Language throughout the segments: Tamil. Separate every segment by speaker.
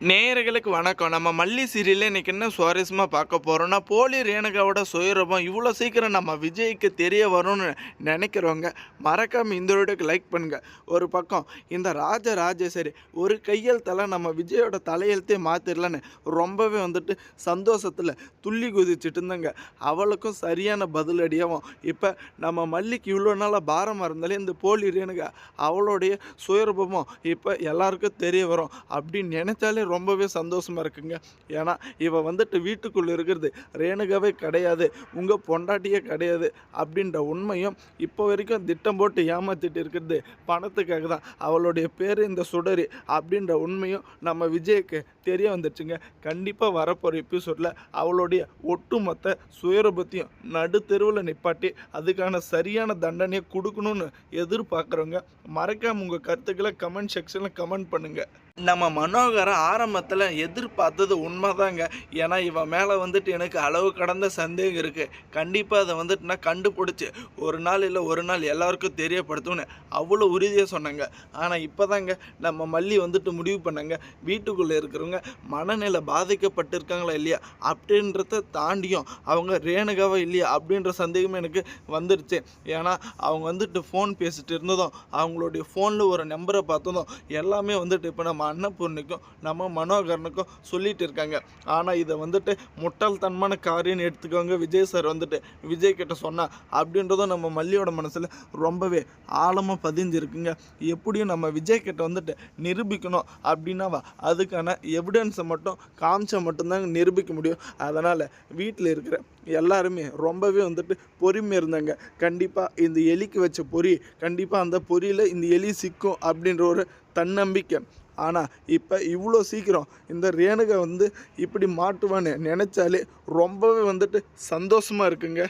Speaker 1: நேயர்களுக்கு வணக்கம். நம்ம மல்லி சீரியலில் இன்னைக்கு என்ன சுவாரஸ்யமாக பார்க்க போகிறோம்னா போலி ரேணுகாவோட சுயரூபம் இவ்வளோ சீக்கிரம் நம்ம விஜய்க்கு தெரிய வரும்னு நினைக்கிறவங்க மறக்காம இந்த வீடியோக்கு லைக் பண்ணுங்கள் ஒரு பக்கம் இந்த ராஜ ராஜேஸ்வரி ஒரு கையெழுத்தெல்லாம் நம்ம விஜயோட தலையெழுத்தே மாற்றிடலான்னு ரொம்பவே வந்துட்டு சந்தோஷத்தில் துள்ளி குதிச்சுட்டு இருந்தாங்க. அவளுக்கும் சரியான பதிலடியாகவும் இப்போ நம்ம மல்லிக்கு இவ்வளோ நாளாக பாரமாக இருந்தாலே இந்த போலி ரேணுகா அவளுடைய சுயரூபமும் இப்போ எல்லாருக்கும் தெரிய வரும். அப்படின்னு நினச்சாலே ரொம்பவே சந்தோஷமாக இருக்குங்க. ஏன்னா இவள் வந்துட்டு வீட்டுக்குள்ளே இருக்கிறது ரேணுகாவே கிடையாது உங்கள் பொண்டாட்டியே கிடையாது அப்படின்ற உண்மையும் இப்போ வரைக்கும் திட்டம் போட்டு ஏமாத்திட்டு இருக்கிறது பணத்துக்காக தான். அவளுடைய பேர் இந்த சுடரி அப்படின்ற உண்மையும் நம்ம விஜய்க்கு தெரிய வந்துடுச்சுங்க கண்டிப்பாக வரப்போகிற எபிசோடில் அவளுடைய ஒட்டுமொத்த சுயரூபத்தையும் நடு தெருவில் நிப்பாட்டி அதுக்கான சரியான தண்டனையை கொடுக்கணும்னு எதிர்பார்க்குறவங்க மறக்காம உங்கள் கருத்துக்களை கமெண்ட் செக்ஷனில் கமெண்ட் பண்ணுங்கள் நம்ம மனோகரை ஆரம்பத்தில் எதிர்பார்த்தது உண்மைதாங்க. ஏன்னா இவன் மேலே வந்துட்டு எனக்கு அளவு கடந்த சந்தேகம் இருக்குது கண்டிப்பாக அதை வந்துட்டு நான் கண்டுபிடிச்சி ஒரு நாள் இல்லை ஒரு நாள் எல்லாருக்கும் தெரியப்படுத்தும்னு அவ்வளோ உறுதியாக சொன்னாங்க. ஆனால் இப்போ தாங்க நம்ம மல்லி வந்துட்டு முடிவு பண்ணாங்க. வீட்டுக்குள்ளே இருக்கிறவங்க மனநிலை பாதிக்கப்பட்டிருக்காங்களா இல்லையா? அப்படின்றத தாண்டியும் அவங்க ரேணுகாவா இல்லையா? அப்படின்ற சந்தேகமும் எனக்கு வந்துருச்சு. ஏன்னா அவங்க வந்துட்டு ஃபோன் பேசிட்டு இருந்ததும் அவங்களுடைய ஃபோனில் ஒரு நம்பரை பார்த்ததும் எல்லாமே வந்துட்டு இப்போ நம்ம அன்னபூர்ணிக்கும் நம்ம மனோகரனுக்கும் சொல்லிட்டு இருக்காங்க. ஆனால் இதை வந்துட்டு முட்டாள்தன்மான காரியம்னு எடுத்துக்கோங்க. விஜய் சார் வந்துட்டு விஜய் கிட்ட சொன்னா அப்படின்றதும் நம்ம மல்லியோட மனசில் ரொம்பவே ஆழமாக பதிஞ்சிருக்குங்க. எப்படியும் நம்ம விஜய் கிட்ட வந்துட்டு நிரூபிக்கணும் அப்படின்னாவா? அதுக்கான எவிடன்ஸை மட்டும் காமிச்சா மட்டும்தாங்க நிரூபிக்க முடியும். அதனால் வீட்டில் இருக்கிற எல்லாருமே ரொம்பவே வந்துட்டு பொறுமை இருந்தாங்க. கண்டிப்பாக இந்த எலிக்கு வச்ச பொறி கண்டிப்பாக அந்த பொரியில் இந்த எலி சிக்கும் அப்படின்ற ஒரு தன்னம்பிக்கை ஆனால் இப்போ இவ்வளோ சீக்கிரம் இந்த ரேணுகை வந்து இப்படி மாட்டுவான்னு நினச்சாலே ரொம்பவே வந்துட்டு சந்தோஷமாக இருக்குங்க.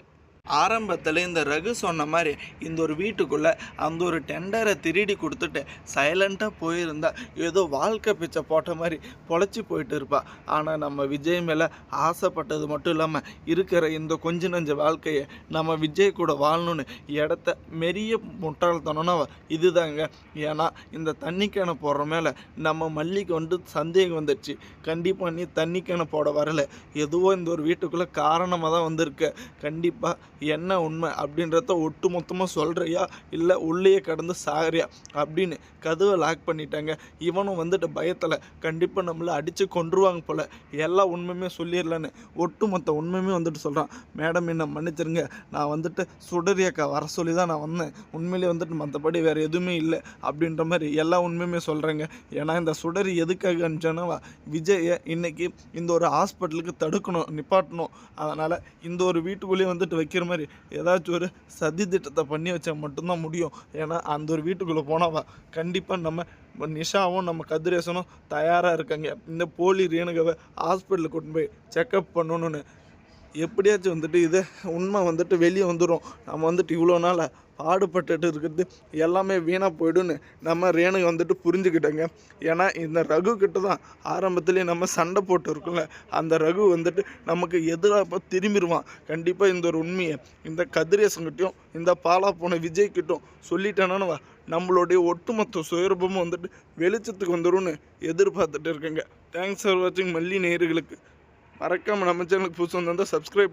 Speaker 1: ஆரம்பத்தில் இந்த ரகு சொன்ன மாதிரி இந்த ஒரு வீட்டுக்குள்ளே அந்த ஒரு டெண்டரை திருடி கொடுத்துட்டு சைலண்ட்டாக போயிருந்தா ஏதோ வாழ்க்கை பிச்சை போட்ட மாதிரி பொழைச்சி போயிட்டு இருப்பா. ஆனால் நம்ம விஜய் மேலே ஆசைப்பட்டது மட்டும் இல்லாமல் இருக்கிற இந்த கொஞ்ச நஞ்ச வாழ்க்கையை நம்ம விஜய் கூட வாழணும்னு இடத்த மெரிய முட்டாள்தனம்னா இதுதாங்க. ஏன்னா இந்த தண்ணி கேனை போடுற மேலே நம்ம மல்லிக்கு வந்து சந்தேகம் வந்துடுச்சு கண்டிப்பாக நீ தண்ணி கேனை போட வரல. எதுவோ இந்த ஒரு வீட்டுக்குள்ளே காரணமாக தான் வந்திருக்கு. கண்டிப்பாக என்ன உண்மை அப்படின்றத ஒட்டு மொத்தமாக சொல்கிறியா இல்லை உள்ளேயே கடந்து சாகிறியா? அப்படின்னு கதவை லாக் பண்ணிட்டாங்க. இவனும் வந்துட்டு பயத்தில். கண்டிப்பாக நம்மளை அடித்து கொன்றுவாங்க போல். எல்லா உண்மையுமே சொல்லிடலன்னு ஒட்டுமொத்த உண்மையுமே வந்துட்டு சொல்கிறான் மேடம் என்ன மன்னிச்சிருங்க. நான் வந்துட்டு சுடரியக்கா வர சொல்லி தான் நான் வந்தேன். உண்மையிலேயே வந்துட்டு மற்றபடி வேறு எதுவுமே இல்லை. அப்படின்ற மாதிரி எல்லா உண்மையுமே சொல்கிறேங்க ஏன்னா இந்த சுடரி எதுக்காக அனுப்பிச்சோன்னா விஜயை இன்றைக்கி இந்த ஒரு ஹாஸ்பிட்டலுக்கு தடுக்கணும் நிப்பாட்டணும். அதனால் இந்த ஒரு வீட்டுக்குள்ளேயே வந்துட்டு வைக்கிற மாதிரி ஏதாச்சும் ஒரு சதி திட்டத்தை பண்ணி வச்சா மட்டும்தான் முடியும். ஏன்னா அந்த ஒரு வீட்டுக்குள்ளே போனாவா? கண்டிப்பாக நம்ம நிஷாவும் நம்ம கதிரேசனும் தயாராக இருக்காங்க. இந்த போலி ரேணுகாவை ஹாஸ்பிட்டலுக்கு கொண்டு போய் செக்கப் பண்ணணும்னு. எப்படியாச்சும் வந்துட்டு இது உண்மை வந்துட்டு வெளியே வந்துடும் நம்ம வந்துட்டு இவ்வளோ நாளாக பாடுபட்டுட்டு இருக்கிறது எல்லாமே வீணாக போயிடும்னு நம்ம ரேணுங்க வந்துட்டு புரிஞ்சுக்கிட்டோங்க. ஏன்னா இந்த ரகு கிட்ட தான் ஆரம்பத்துலேயே நம்ம சண்டை போட்டு இருக்கோம்ல அந்த ரகு வந்துட்டு நமக்கு எதிராக இப்போ திரும்பிடுவான் கண்டிப்பாக இந்த ஒரு உண்மையை இந்த கதிரேசங்கிட்டையும் இந்த பாலா போன விஜய்கிட்டும் சொல்லிட்டேனானவா நம்மளுடைய ஒட்டுமொத்த சுயரூபமும் வந்துட்டு வெளிச்சத்துக்கு வந்துடும்னு எதிர்பார்த்துட்டு இருக்கேங்க. தேங்க்ஸ் ஃபார் வாட்சிங் மல்லி நேயர்களுக்கு. மறக்காமல் நம்ம சேனலுக்கு புதுசு வந்தால் சப்ஸ்கிரைப்